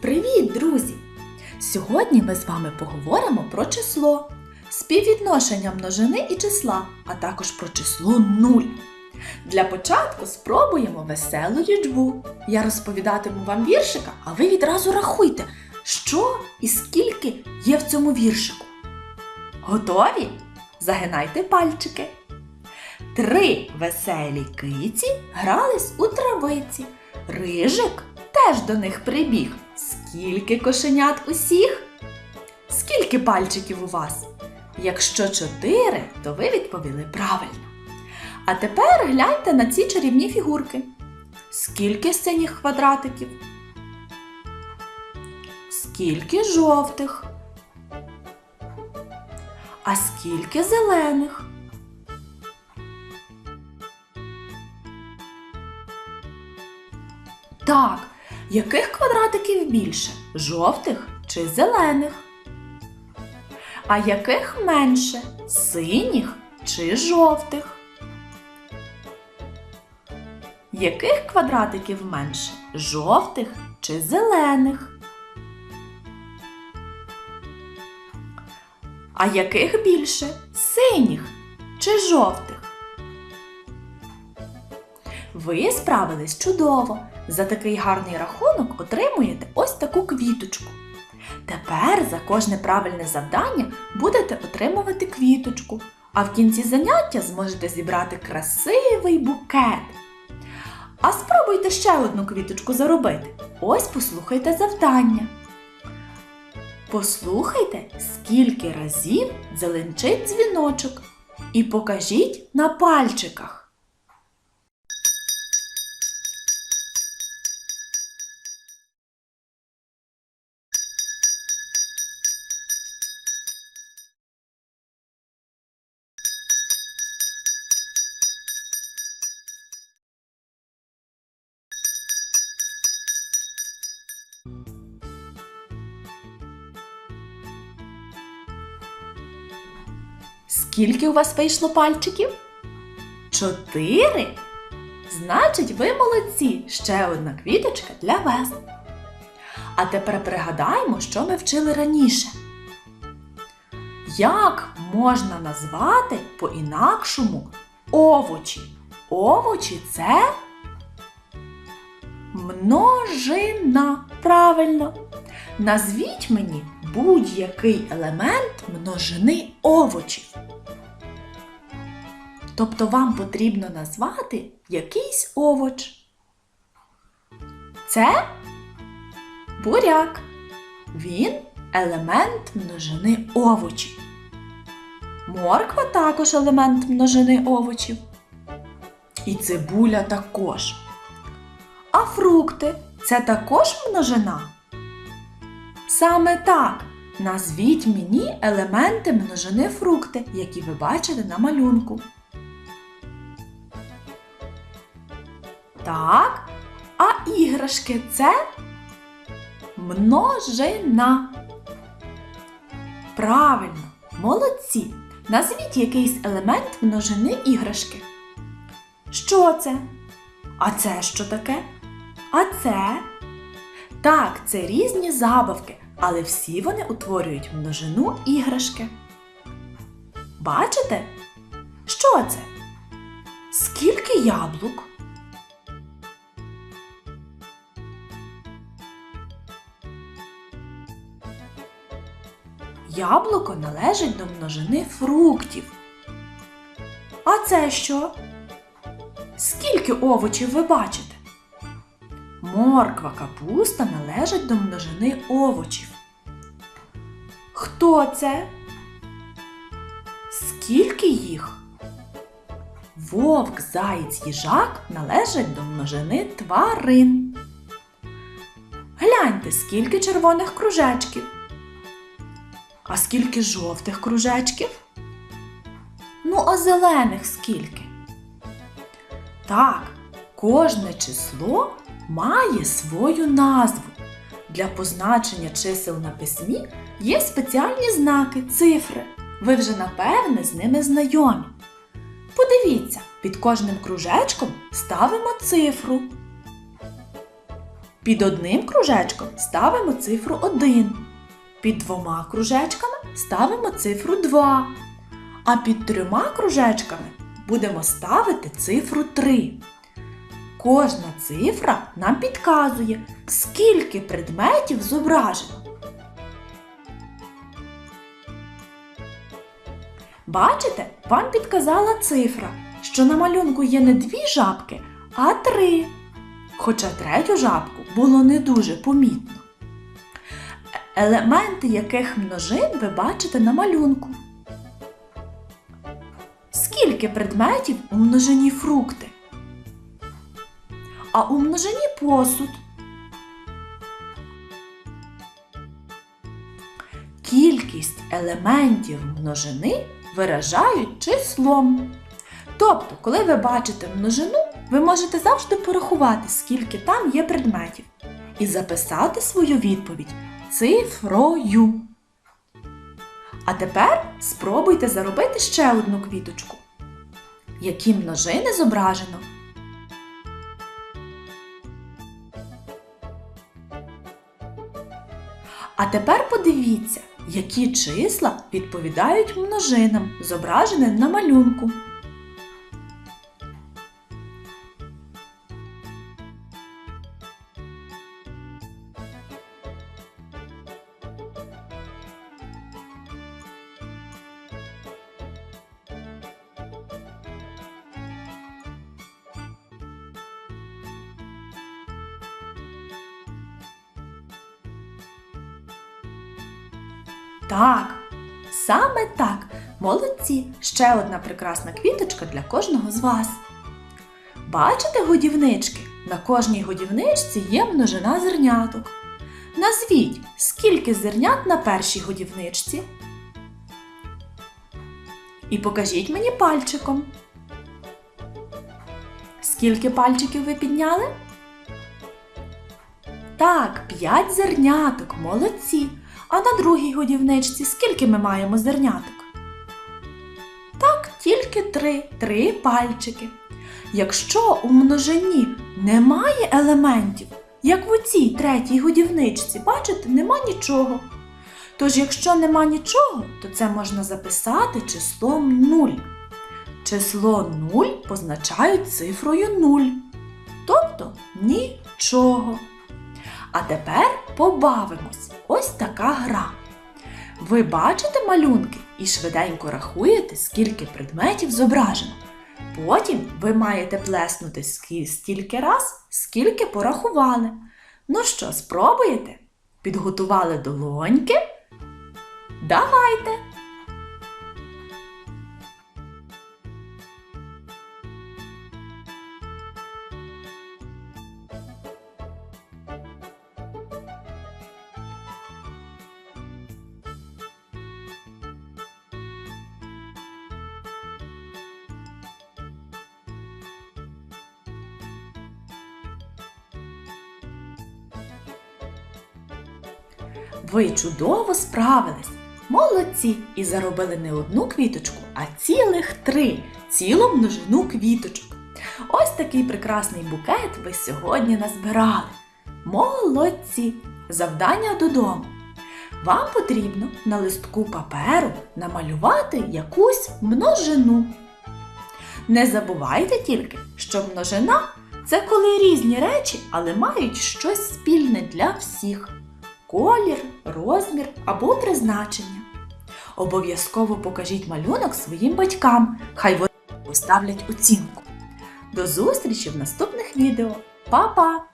Привіт, друзі! Сьогодні ми з вами поговоримо про число, співвідношення множини і числа, а також про число 0. Для початку спробуємо веселу лічбу. Я розповідатиму вам віршика, а ви відразу рахуйте, що і скільки є в цьому віршику. Готові? Загинайте пальчики. Три веселі киці грались у травиці. Рижик теж до них прибіг. Скільки кошенят усіх? Скільки пальчиків у вас? Якщо чотири, то ви відповіли правильно. А тепер гляньте на ці чарівні фігурки. Скільки синіх квадратиків? Скільки жовтих? А скільки зелених? Так, яких квадратиків більше? Жовтих чи зелених? А яких менше? Синіх чи жовтих? Яких квадратиків менше? Жовтих чи зелених? А яких більше? Синіх чи жовтих? Ви справились чудово. За такий гарний рахунок отримуєте ось таку квіточку. Тепер за кожне правильне завдання будете отримувати квіточку, а в кінці заняття зможете зібрати красивий букет. А спробуйте ще одну квіточку заробити. Ось послухайте завдання. Послухайте, скільки разів дзеленчить дзвіночок, і покажіть на пальчиках. Скільки у вас вийшло пальчиків? Чотири? Значить, ви молодці. Ще одна квіточка для вас. А тепер пригадаємо, що ми вчили раніше. Як можна назвати по-інакшому овочі? Овочі це множина. Правильно. Назвіть мені будь-який елемент множини овочів. Тобто вам потрібно назвати якийсь овоч. Це буряк. Він елемент множини овочів. Морква також елемент множини овочів. І цибуля також. А фрукти це також множина. Саме так. Назвіть мені елементи множини фрукти, які ви бачите на малюнку. Так. А іграшки це множина. Правильно, молодці. Назвіть якийсь елемент множини іграшки. Що це? А це що таке? А це? Так, це різні забавки, але всі вони утворюють множину іграшки. Бачите? Що це? Скільки яблук? Яблуко належить до множини фруктів. А це що? Скільки овочів ви бачите? Морква капуста належать до множини овочів. Хто це? Скільки їх? Вовк, заєць, їжак належать до множини тварин. Гляньте, скільки червоних кружечків. А скільки жовтих кружечків? Ну, а зелених скільки? Так, кожне число має свою назву. Для позначення чисел на письмі є спеціальні знаки, цифри. Ви вже напевне з ними знайомі. Подивіться, під кожним кружечком ставимо цифру. Під одним кружечком ставимо цифру 1. Під двома кружечками ставимо цифру 2. А під трьома кружечками будемо ставити цифру 3. Кожна цифра нам підказує, скільки предметів зображено. Бачите, вам підказала цифра, що на малюнку є не дві жабки, а три. Хоча третю жабку було не дуже помітно. Елементи яких множин ви бачите на малюнку. Скільки предметів у множині фрукти? А у множині посуд. Кількість елементів множини виражають числом. Тобто, коли ви бачите множину, ви можете завжди порахувати, скільки там є предметів, і записати свою відповідь цифрою. А тепер спробуйте заробити ще одну квіточку. Які множини зображено? А тепер подивіться, які числа відповідають множинам, зображеним на малюнку. Так, саме так. Молодці! Ще одна прекрасна квіточка для кожного з вас. Бачите годівнички? На кожній годівничці є множина зерняток. Назвіть, скільки зернят на першій годівничці. І покажіть мені пальчиком. Скільки пальчиків ви підняли? Так, п'ять зерняток, молодці. А на другій годівничці скільки ми маємо зерняток? Так, тільки три, три пальчики. Якщо у множині немає елементів, як в оцій третій годівничці, бачите, нема нічого. Тож, якщо нема нічого, то це можна записати числом 0. Число 0 позначають цифрою 0. Тобто нічого. А тепер побавимось. Ось така гра. Ви бачите малюнки і швиденько рахуєте, скільки предметів зображено. Потім ви маєте плеснути стільки раз, скільки порахували. Ну що, спробуєте? Підготували долоньки? Давайте! Ви чудово справились! Молодці! І заробили не одну квіточку, а цілих три, цілу множину квіточок. Ось такий прекрасний букет ви сьогодні назбирали. Молодці! Завдання додому. Вам потрібно на листку паперу намалювати якусь множину. Не забувайте тільки, що множина це коли різні речі, але мають щось спільне для всіх колір, розмір або призначення. Обов'язково покажіть малюнок своїм батькам, хай вони поставлять оцінку. До зустрічі в наступних відео. Па-па!